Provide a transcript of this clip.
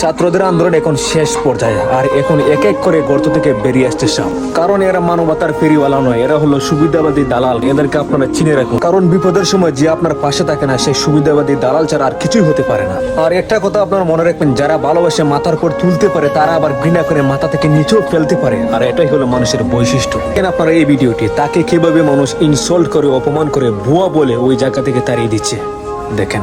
ছাত্রদের আন্দোলন এখন শেষ পর্যায়ে, আর এখন এক এক করে গর্ত থেকে বেরিয়ে আসছে সব কারণ এরা মানবতার ফেরিওয়ালা নয়, এরা হলো সুবিধাবাদী দালাল, এদেরকে আপনারা চিনে রাখুন। কারণ বিপদের সময় যে আপনার পাশে থাকে না, সেই সুবিধাবাদী দালাল ছাড়া আর কিছুই হতে পারে না। আর একটা কথা আপনার মনে রাখবেন, যারা ভালোবাসে মাথার উপর তুলতে পারে, তারা আবার ঘৃণা করে মাথা থেকে নিচেও ফেলতে পারে। আর এটাই হলো মানুষের বৈশিষ্ট্য। কেন আপনারা এই ভিডিওটি? তাকে কীভাবে মানুষ ইনসল্ট করে, অপমান করে, ভুয়া বলে ওই জায়গা থেকে তাড়িয়ে দিচ্ছে? দেখেন।